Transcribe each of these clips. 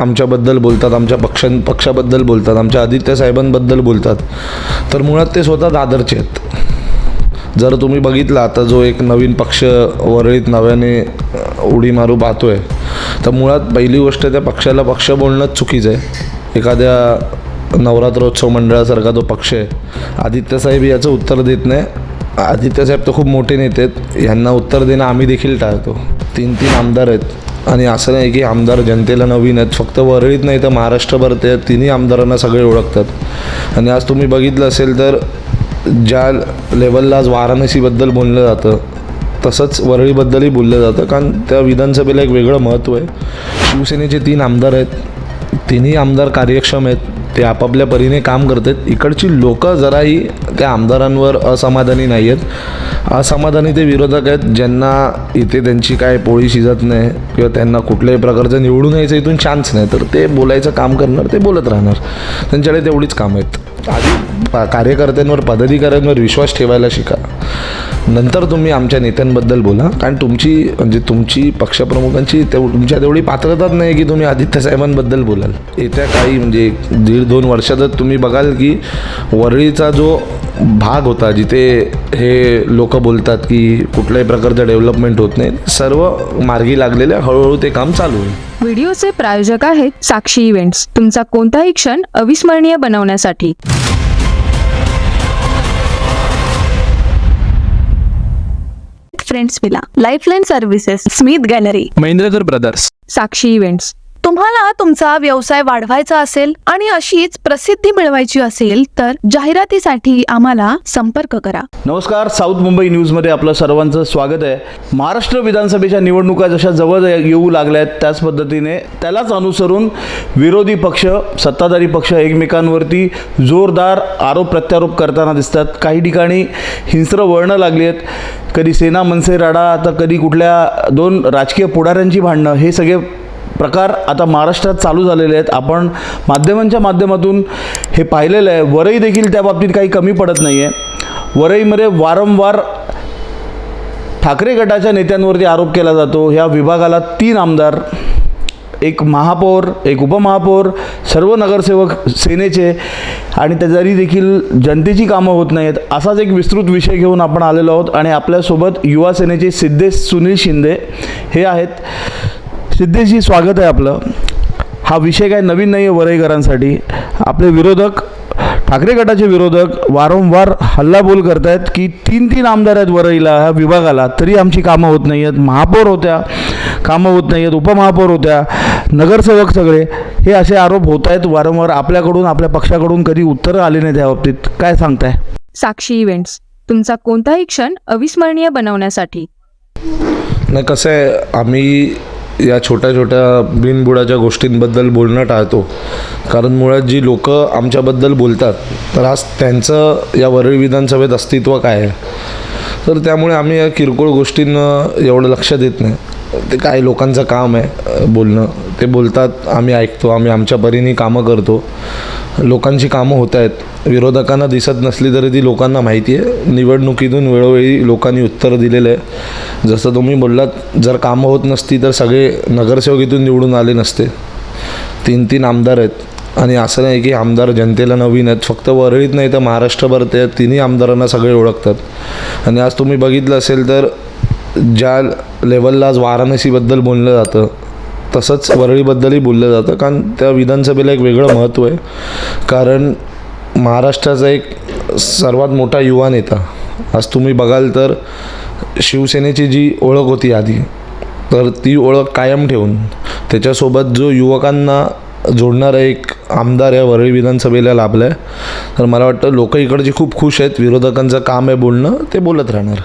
आमच्याबद्दल बोलतात आमच्या पक्ष पक्षाबद्दल बोलतात आमच्या आदित्य साहेबांबद्दल बोलतात. तर मुळात ते स्वतः दादरचे आहेत. जर तुम्ही बघितलं आता जो एक नवीन पक्ष वरळीत नव्याने उडी मारू पाहतोय तर मुळात पहिली गोष्ट त्या पक्षाला पक्ष बोलणंच चुकीचं आहे. एखाद्या नवरात्रोत्सव मंडळासारखा तो पक्ष आहे. आदित्य साहेब याचं उत्तर देत नाही. आदित्य साहेब तर खूप मोठे नेते आहेत. यांना उत्तर देणं आम्ही देखील टाळतो. तीन तीन आमदार आहेत. आणि असं नाही की आमदार जनतेला नवीन आहेत फक्त वरळीत नाही तर महाराष्ट्रभर ते तिन्ही आमदारांना सगळे ओळखतात. आणि आज तुम्ही बघितलं असेल तर ज्या लेवलला आज वाराणसीबद्दल बोललं जातं तसंच वरळीबद्दलही बोललं जातं. कारण त्या विधानसभेला एक वेगळं महत्त्व आहे. शिवसेनेचे तीन आमदार आहेत तिन्ही आमदार कार्यक्षम आहेत. ते आपापल्या परीने काम करतात. इकडची लोकं जराही त्या आमदारांवर असमाधानी नाही आहेत असमाधानी ते विरोधक आहेत ज्यांना इथे त्यांची काय पोळी शिजत नाही किंवा त्यांना कुठल्याही प्रकारचं निवडून यायचं इथून चान्स नाही. तर ते बोलायचं काम करणार ते बोलत राहणार. त्यांच्याकडे तेवढीच कामं आहेत. आधी पा- कार्यकर्त्यांवर पदाधिकाऱ्यांवर विश्वास ठेवायला शिका. नंतर तुम्ही आमच्या नेत्यांबद्दल बोला. कारण तुमची म्हणजे तुमची पक्षप्रमुखांची तेव तुमच्या तेवढी पात्रताच नाही की तुम्ही आदित्य साहेबांबद्दल बोलाल. येत्या काही म्हणजे दीड दोन वर्षातच तुम्ही बघाल की वरळीचा जो भाग होता जिथे हे लोक बोलतात की कुठल्याही प्रकारचं डेव्हलपमेंट होत नाही सर्व मार्गी लागलेल्या हळूहळू ते काम चालू आहे व्हिडिओचे प्रायोजक आहेत साक्षी इव्हेंट्स. तुमचा कोणताही क्षण अविस्मरणीय बनवण्यासाठी. Friends Villa Lifeline Services Smith Gallery Mahendrakar Brothers Sakshi Events तुम्हाला तुमचा व्यवसाय वाढवायचा असेल आणि अशीच प्रसिद्धी मिळवायची असेल तर जाहिरातीसाठी आम्हाला संपर्क करा. नमस्कार साऊथ मुंबई न्यूजमध्ये आपलं सर्वांचं स्वागत आहे. महाराष्ट्र विधानसभेच्या निवडणुका जशा जवळ येऊ लागल्या आहेत त्याच पद्धतीने त्यालाच अनुसरून विरोधी पक्ष सत्ताधारी पक्ष एकमेकांवरती जोरदार आरोप प्रत्यारोप करताना दिसतात. काही ठिकाणी हिंस्र वळणं लागली आहेत. कधी सेना मनसे राडा तर कधी कुठल्या दोन राजकीय पुढाऱ्यांची भांडणं हे सगळे प्रकार आता महाराष्ट्रात चालू झालेले आहेत. आपण माध्यमांच्या माध्यमातून हे पाहिलेलं आहे. वरई देखील त्या बाबतीत काही कमी पडत नाही आहे वरईमध्ये वारंवार ठाकरे गटाच्या नेत्यांवरती आरोप केला जातो. ह्या विभागाला तीन आमदार एक महापौर एक उपमहापौर सर्व नगरसेवक सेनेचे आणि त्याच्यारी देखील जनतेची कामं होत नाहीत. असाच एक विस्तृत विषय घेऊन आपण आलेलो आहोत आणि आपल्यासोबत युवा सेनेचे सिद्धेश सुनील शिंदे हे आहेत. सिद्धेशजी स्वागत आहे आपलं. हा विषय काय नवीन नाही आहे वरईकरांसाठी. आपले विरोधक ठाकरे गटाचे विरोधक वारंवार हल्लाबोल करतायत की तीन तीन आमदार आहेत वरईला ह्या विभागाला तरी आमची कामं होत नाही आहेत महापौर होत्या कामं होत नाही आहेत उपमहापौर होत्या नगरसेवक सगळे. हे असे आरोप होत आहेत वारंवार आपल्याकडून आपल्या पक्षाकडून कधी उत्तरं आली नाही त्या बाबतीत. काय सांगताय? साक्षी इव्हेंट्स. तुमचा कोणताही क्षण अविस्मरणीय बनवण्यासाठी. नाही कसं आहे आम्ही या छोट्या छोट्या बिनबुडाच्या गोष्टींबद्दल बोलणं टाळतो. कारण मुळात जी लोक आमच्याबद्दल बोलतात तर आज त्यांचं या वरळी विधानसभेत अस्तित्व काय आहे? तर त्यामुळे आम्ही या किरकोळ गोष्टींना एवढं लक्ष देत नाही. ते काय लोकांचं काम आहे बोलणं. ते बोलतात आम्ही ऐकतो आम्ही आमच्या परीने कामं करतो. लोकांची कामं होत आहेत. विरोधकांना दिसत नसली तरी ती लोकांना माहिती आहे. निवडणुकीतून वेळोवेळी लोकांनी उत्तर दिलेलं आहे जसं तुम्ही बोललात जर कामं होत नसती तर सगळे नगरसेवकीतून निवडून आले नसते. तीन तीन आमदार आहेत. आणि असं नाही की आमदार जनतेला नवीन आहेत. फक्त वरळीत नाही तर महाराष्ट्रभर ते तिन्ही आमदारांना सगळे ओळखतात. आणि आज तुम्ही बघितलं असेल तर ज्या लेवलला आज वाराणसीबद्दल बोललं जातं तसंच वरळीबद्दलही बोललं जातं. कारण त्या विधानसभेला एक वेगळं महत्त्व आहे. कारण महाराष्ट्राचा एक सर्वात मोठा युवा नेता. आज तुम्ही बघाल तर शिवसेनेची जी ओळख होती आधी तर ती ओळख कायम ठेवून त्याच्यासोबत जो युवकांना जोडणारा एक आमदार या वरळी विधानसभेला लाभला आहे तर मला वाटतं लोक इकडचे खूप खुश आहेत. विरोधकांचं काम आहे बोलणं ते बोलत राहणार.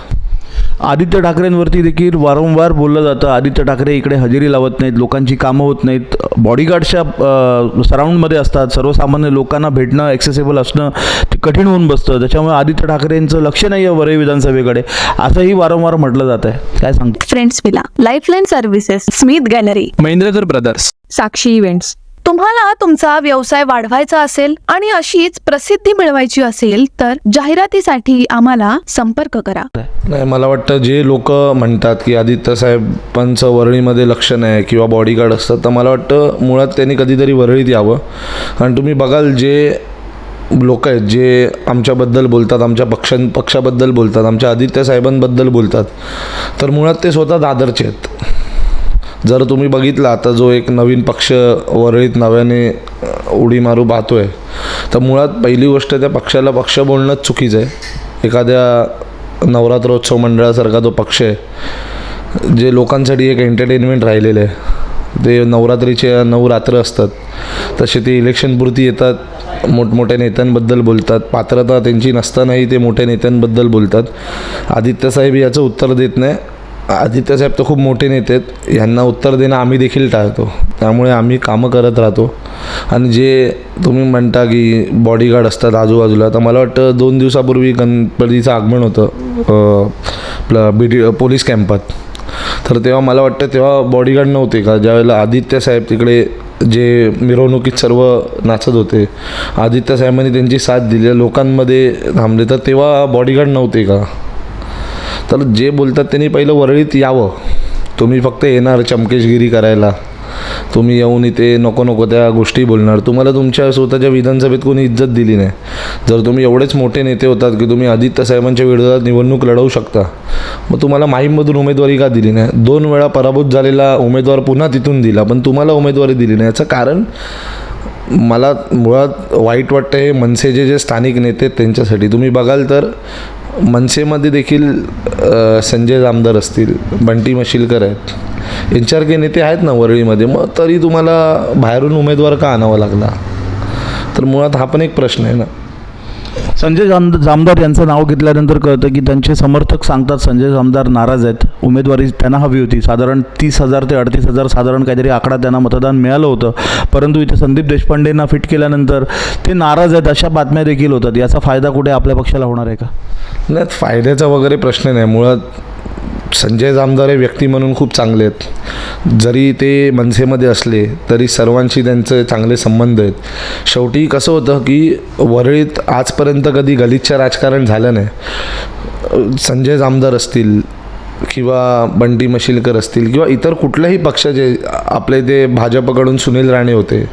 आदित्य ठाकरेंवरती देखील वारंवार बोललं जातं. आदित्य ठाकरे इकडे हजेरी लावत नाहीत लोकांची कामं होत नाहीत. बॉडीगार्डच्या सराऊंडमध्ये असतात. सर्वसामान्य लोकांना भेटणं ॲक्सेसेबल असणं ते कठीण होऊन बसतं. त्याच्यामुळे आदित्य ठाकरेंचं लक्ष नाही आहे वरई विधानसभेकडे. असंही वारंवार म्हटलं जात आहे. काय सांगतो? Friends Villa Lifeline Services Smith Gallery Mahendrakar Brothers Sakshi Events तुम्हाला तुमचा व्यवसाय वाढवायचा असेल आणि अशीच प्रसिद्धी मिळवायची असेल तर जाहिरातीसाठी आम्हाला संपर्क करा. नाही मला वाटतं जे लोक म्हणतात की आदित्य साहेबांचं वरळीमध्ये लक्ष नाही किंवा बॉडीगार्ड असतात तर मला वाटतं मुळात त्यांनी कधीतरी वरळीत यावं. आणि तुम्ही बघाल जे लोक आहेत जे आमच्याबद्दल बोलतात आमच्या पक्ष पक्षाबद्दल बोलतात आमच्या आदित्य साहेबांबद्दल बोलतात तर मुळात ते स्वतः दादरचे आहेत. जर तुम्ही बघितला आता जो एक नवीन पक्ष वरळीत नव्याने उडी मारू पाहतोय तर मुळात पहिली गोष्ट त्या पक्षाला पक्ष बोलणंच चुकीचं आहे. एखाद्या नवरात्रोत्सव मंडळासारखा तो पक्ष आहे जे लोकांसाठी एक एंटरटेनमेंट राहिलेलं आहे. ते नवरात्रीचे नऊ रात्र असतात तसे ते इलेक्शनपुरती येतात मोठमोठ्या नेत्यांबद्दल बोलतात पात्रता त्यांची नसतानाही ते मोठ्या नेत्यांबद्दल बोलतात. आदित्यसाहेब याचं उत्तर देत नाही आदित्य साहेब तर खूप मोठे नेते आहेत. यांना उत्तर देणं आम्ही देखील टाळतो. त्यामुळे आम्ही कामं करत राहतो. आणि जे तुम्ही म्हणता की बॉडीगार्ड असतात आजूबाजूला तर मला वाटतं दोन दिवसापूर्वी गणपतीचं आगमन होतं. आपलं बी डी पोलीस कॅम्पात तर तेव्हा मला वाटतं तेव्हा बॉडीगार्ड नव्हते का? ज्यावेळेला आदित्य साहेब तिकडे जे मिरवणुकीत सर्व नाचत होते आदित्य साहेबांनी त्यांची साथ दिली लोकांमध्ये थांबले तर तेव्हा बॉडीगार्ड नव्हते का? तर जे बोलतात त्यांनी पहिलं वरळीत यावं. तुम्ही फक्त येणार चमकेशगिरी करायला. तुम्ही येऊन इथे नको नको त्या गोष्टी बोलणार. तुम्हाला तुमच्या स्वतःच्या विधानसभेत कोणी इज्जत दिली नाही. जर तुम्ही एवढेच मोठे नेते होतात की तुम्ही आदित्य साहेबांच्या विरोधात निवडणूक लढवू शकता. मग तुम्हाला माहीममधून उमेदवारी का दिली नाही? दोन वेळा पराभूत झालेला उमेदवार पुन्हा तिथून दिला पण तुम्हाला उमेदवारी दिली नाही. याचं कारण मला मुळात वाईट वाटतं हे मनसेचे जे स्थानिक नेते आहेत त्यांच्यासाठी. तुम्ही बघाल तर मनसेमध्ये देखील संजय जामदार असतील बंटी मशिलकर आहेत यांच्यासारखे नेते आहेत ना वरळीमध्ये मग तरी तुम्हाला बाहेरून उमेदवार का आणावा लागला? तर मुळात हा पण एक प्रश्न आहे ना. संजय जाम जामदार यांचं नाव घेतल्यानंतर कळतं की त्यांचे समर्थक सांगतात संजय जामदार नाराज आहेत. उमेदवारी त्यांना हवी होती. साधारण तीस हजार ते अडतीस हजार साधारण काहीतरी आकडा त्यांना मतदान मिळालं होतं. परंतु इथे संदीप देशपांडेंना फिट केल्यानंतर ते नाराज आहेत अशा बातम्या देखील होतात. याचा फायदा कुठे आपल्या पक्षाला होणार आहे का? नाही फायद्याचा वगैरे प्रश्न नाही. मुळात संजय जामदार हे व्यक्ती म्हणून खूप चांगले आहेत. जरी ते मनसेमध्ये असले तरी सर्वांशी त्यांचे चांगले संबंध आहेत. शेवटी कसं होतं की वरळीत आजपर्यंत कधी गलिच्छ राजकारण झालं नाही. संजय जामदार असतील किंवा बंटी मशिलकर असतील किंवा इतर कुठल्याही पक्षाचे आपले ते भाजपकडून सुनील राणे होते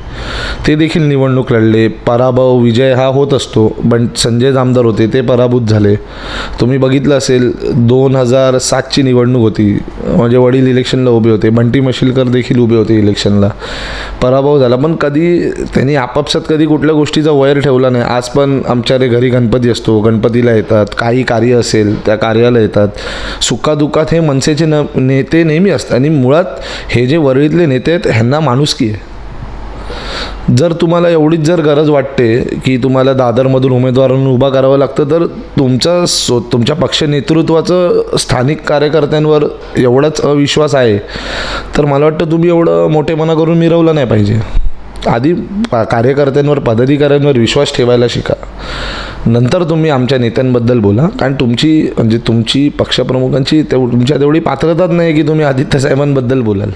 ते देखील निवडणूक लढले. पराभव विजय हा होत असतो. बं संजय जामदार होते ते पराभूत झाले. तुम्ही बघितलं असेल दोन हजार सातची निवडणूक होती. म्हणजे वडील इलेक्शनला उभे होते. बंटी मशिलकर देखील उभे होते इलेक्शनला. पराभव झाला. पण कधी त्यांनी आपापसात कधी कुठल्या गोष्टीचा वैर ठेवला नाही. आज पण आमच्या रे घरी गणपती असतो. गणपतीला येतात. काही कार्य असेल त्या कार्याला येतात. टोकात हे मनसेचे न नेते नेहमी असतात. आणि मुळात हे जे वरळीतले नेते आहेत ह्यांना माणुसकी आहे. जर तुम्हाला एवढीच जर गरज वाटते की तुम्हाला दादरमधून उमेदवार उभा करावं लागतं तर तुमचा सो तुमच्या पक्ष नेतृत्वाचं स्थानिक कार्यकर्त्यांवर एवढाच अविश्वास आहे. तर मला वाटतं तुम्ही एवढं मोठेपणा करून मिरवलं नाही पाहिजे. आधी कार्यकर्त्यांवर पदाधिकाऱ्यांवर विश्वास ठेवायला शिका. नंतर तुम्ही आमच्या नेत्यांबद्दल बोला. कारण तुमची म्हणजे तुमची पक्षप्रमुखांची तेव तुमच्या तेवढी पात्रताच नाही की तुम्ही आदित्य साहेबांबद्दल बोलाल.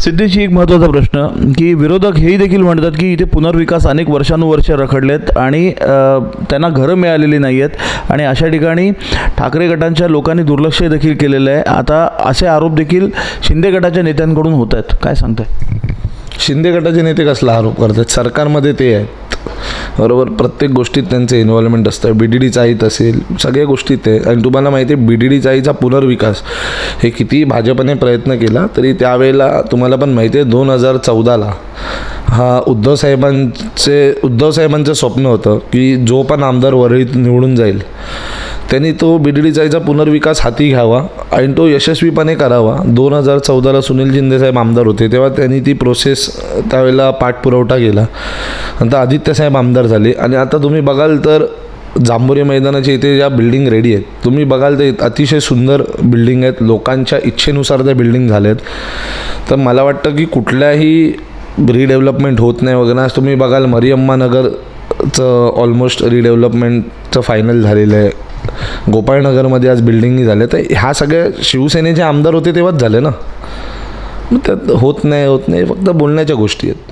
सिद्धीशी एक महत्त्वाचा प्रश्न की विरोधक हेही देखील म्हणतात की इथे पुनर्विकास अनेक वर्षानुवर्ष रखडलेत आणि त्यांना घरं मिळालेली नाही आहेत आणि अशा ठिकाणी ठाकरे गटांच्या लोकांनी दुर्लक्ष देखील केलेलं आहे. आता असे आरोप देखील शिंदे गटाच्या नेत्यांकडून होत आहेत. काय सांगताय? शिंदे गटाचे नेते कसला आरोप करतात? सरकारमध्ये ते आहेत. बरोबर? प्रत्येक गोष्टीत त्यांचं इन्व्हॉल्वमेंट असतं. बी डी डी चाळीत असेल सगळ्या गोष्टीत आहे आणि तुम्हाला माहिती आहे बी डी डी चाळीचा पुनर्विकास. हे किती भाजपने प्रयत्न केला तरी त्यावेळेला तुम्हाला पण माहिती आहे दोन हजार चौदाला हा उद्धव साहेबांचे उद्धव साहेबांचं स्वप्न होतं की जो पण आमदार वरळीत निवडून जाईल त्यांनी तो बी पुनर्विकास हाती घ्यावा आणि तो यशस्वीपणे करावा. दोन हजार चौदाला सुनील शिंदे साहेब आमदार होते तेव्हा त्यांनी ती प्रोसेस त्यावेळेला पाठपुरवठा केला. नंतर आदित्य साहेब आमदार झाले. आणि आता तुम्ही बघाल तर जांभोरी मैदानाच्या इथे ज्या बिल्डिंग रेडी आहेत तुम्ही बघाल तर अतिशय सुंदर बिल्डिंग आहेत. लोकांच्या इच्छेनुसार त्या बिल्डिंग झाल्या आहेत तर मला वाटतं की कुठल्याही रिडेव्हलपमेंट होत नाही वगैरे. आज तुम्ही बघाल मरियम्मा नगरचं ऑलमोस्ट रिडेव्हलपमेंटचं फायनल झालेलं आहे. गोपाळनगरमध्ये आज बिल्डिंगी झाल्या तर ह्या सगळ्या शिवसेनेचे आमदार होते तेव्हाच झाले ना? मग त्यात होत नाही होत नाही फक्त बोलण्याच्या गोष्टी आहेत.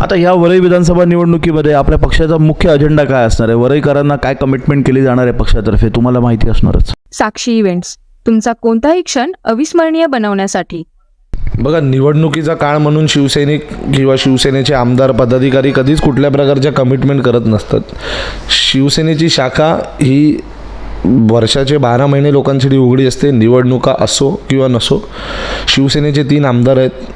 आता ह्या वरई विधानसभा निवडणुकीमध्ये आपल्या पक्षाचा मुख्य अजेंडा काय असणार आहे? वरईकरांना काय कमिटमेंट केली जाणार आहे पक्षातर्फे? तुम्हाला माहिती असणारच. साक्षी इव्हेंट्स तुमचा कोणताही क्षण अविस्मरणीय बनवण्यासाठी. बघा निवडणुकीचा काळ म्हणून शिवसैनिक किंवा शिवसेनेचे आमदार पदाधिकारी कधीच कुठल्या प्रकारच्या कमिटमेंट करत नसतात. शिवसेनेची शाखा ही वर्षाचे बारा महिने लोकांसाठी उघडी असते निवडणुका असो किंवा नसो शिवसेनेचे तीन आमदार आहेत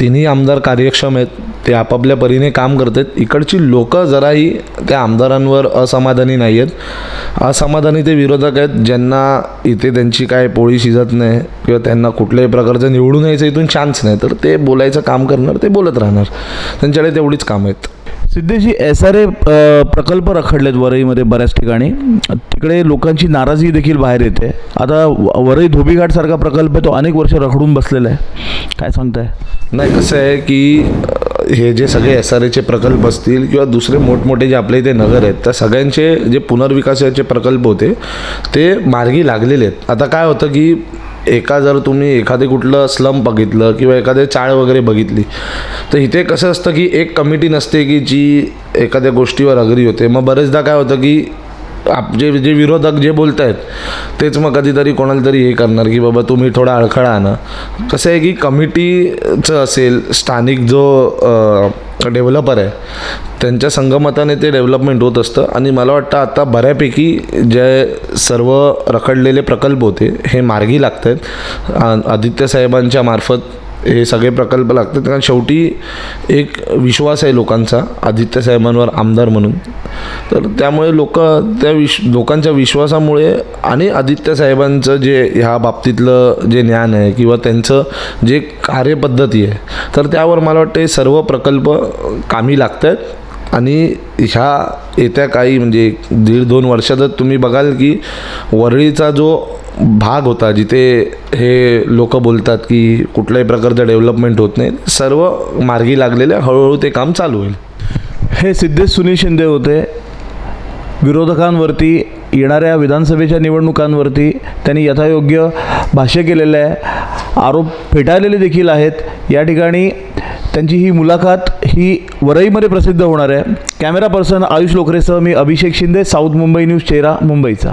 तिन्ही आमदार कार्यक्षम आहेत ते आपापल्या परीने काम करतात. इकडची लोकं जराही त्या आमदारांवर असमाधानी नाही आहेत असमाधानी ते विरोधक आहेत ज्यांना इथे त्यांची काय पोळी शिजत नाही किंवा त्यांना कुठल्याही प्रकारचं निवडून यायचं इथून चान्स नाही. तर ते बोलायचं काम करणार ते बोलत राहणार. त्यांच्याकडे तेवढीच कामं आहेत. सिद्धेशी एस आर ए प्रकल्प रखडलेत वरईमध्ये बऱ्याच ठिकाणी. तिकडे लोकांची नाराजी देखील बाहेर येते. आता व- वरई धोबीघाटसारखा प्रकल्प तो अनेक वर्ष रखडून बसलेला आहे. काय सांगताय? नाही कसं आहे की हे जे सगळे एस आर एचे प्रकल्प असतील किंवा दुसरे मोठमोठे जे आपल्या इथे नगर आहेत त्या सगळ्यांचे जे पुनर्विकासाचे प्रकल्प होते ते मार्गी लागलेले आहेत. आता काय होतं की एका जर तुम्ही एखादे कुठलं स्लम बघितलं किंवा एखादे चाळ वगैरे बघितली तर इथे कसं असतं की एक कमिटी नसते की जी एखाद्या गोष्टीवर अग्री होते. मग बरेचदा काय होतं की आप जे जे विरोधक जे बोलत आहेत तेच मग कधीतरी कोणाला तरी हे करणार की बाबा तुम्ही थोडा अडखळा आणा. कसं आहे की कमिटीचं असेल स्थानिक जो डेव्हलपर आहे त्यांच्या संगमताने ते डेव्हलपमेंट होत असतं. आणि मला वाटतं आता बऱ्यापैकी जे सर्व रखडलेले प्रकल्प होते हे मार्गी लागत आहेत आदित्य साहेबांच्या मार्फत हे सगळे प्रकल्प लागतात. कारण शेवटी एक विश्वास आहे लोकांचा आदित्य साहेबांवर आमदार म्हणून. तर त्यामुळे लोक त्या विश लोकांच्या विश्वासामुळे आणि आदित्य साहेबांचं जे ह्या बाबतीतलं जे ज्ञान आहे किंवा त्यांचं जे कार्यपद्धती आहे तर त्यावर मला वाटते सर्व प्रकल्प कामी लागत आहेत आणि ह्या येत्या काही म्हणजे दीड दोन वर्षातच तुम्ही बघाल की वरळीचा जो भाग होता जिथे हे लोक बोलतात की कुठल्याही प्रकारचं डेव्हलपमेंट होत नाही. सर्व मार्गी लागलेले हळूहळू ते काम चालू होईल. हे सिद्धेश सुनील शिंदे होते. विरोधकांवरती येणाऱ्या विधानसभेच्या निवडणुकांवरती त्यांनी यथायोग्य भाष्य केलेलं आहे. आरोप फेटाळलेले देखील आहेत. या ठिकाणी त्यांची ही मुलाखत ही वरईमध्ये प्रसिद्ध होणार आहे. कॅमेरा पर्सन आयुष लोकरेसह मी अभिषेक शिंदे साऊथ मुंबई न्यूज चेहरा मुंबईचा.